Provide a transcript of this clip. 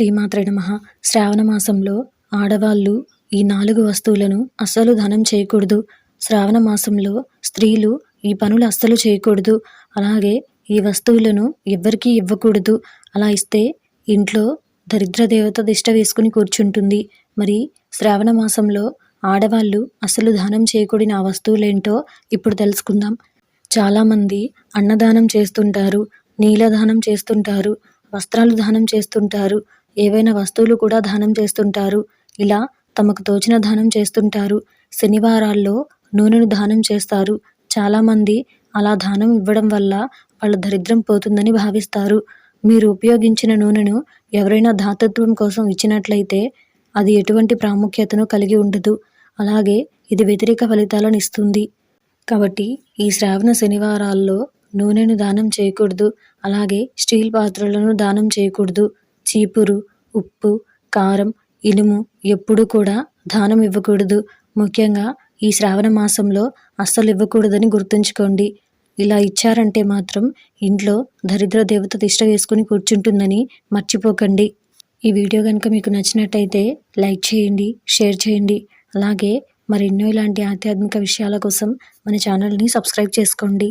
శ్రీమాత్రే నమ. శ్రావణ మాసంలో ఆడవాళ్ళు ఈ నాలుగు వస్తువులను అస్సలు దానం చేయకూడదు. శ్రావణ మాసంలో స్త్రీలు ఈ పనులు అస్సలు చేయకూడదు. అలాగే ఈ వస్తువులను ఎవ్వరికీ ఇవ్వకూడదు. అలా ఇస్తే ఇంట్లో దరిద్ర దేవత దిష్ట వేసుకుని కూర్చుంటుంది. మరి శ్రావణ మాసంలో ఆడవాళ్ళు అసలు దానం చేయకూడని ఆ వస్తువులేంటో ఇప్పుడు తెలుసుకుందాం. చాలామంది అన్నదానం చేస్తుంటారు నీలదానం చేస్తుంటారు వస్త్రాలు దానం చేస్తుంటారు. ఏవైనా వస్తువులు కూడా దానం చేస్తుంటారు. ఇలా తమకు తోచిన దానం చేస్తుంటారు. శనివారాల్లో నూనెను దానం చేస్తారు. చాలామంది అలా దానం ఇవ్వడం వల్ల వాళ్ళ దరిద్రం పోతుందని భావిస్తారు. మీరు ఉపయోగించిన నూనెను ఎవరైనా దాతత్వం కోసం ఇచ్చినట్లయితే అది ఎటువంటి ప్రాముఖ్యతను కలిగి ఉండదు. అలాగే ఇది వ్యతిరేక ఫలితాలను ఇస్తుంది. కాబట్టి ఈ శ్రావణ శనివారాల్లో నూనెను దానం చేయకూడదు. అలాగే స్టీల్ పాత్రలను దానం చేయకూడదు. చీపురు ఉప్పు కారం ఇనుము ఎప్పుడు కూడా దానం ఇవ్వకూడదు. ముఖ్యంగా ఈ శ్రావణ మాసంలో అస్సలు ఇవ్వకూడదని గుర్తుంచుకోండి. ఇలా ఇచ్చారంటే మాత్రం ఇంట్లో దరిద్ర దేవత తిష్ట వేసుకుని కూర్చుంటుందని మర్చిపోకండి. ఈ వీడియో కనుక మీకు నచ్చినట్టయితే లైక్ చేయండి షేర్ చేయండి. అలాగే మరెన్నో ఇలాంటి ఆధ్యాత్మిక విషయాల కోసం మన ఛానల్ని సబ్స్క్రైబ్ చేసుకోండి.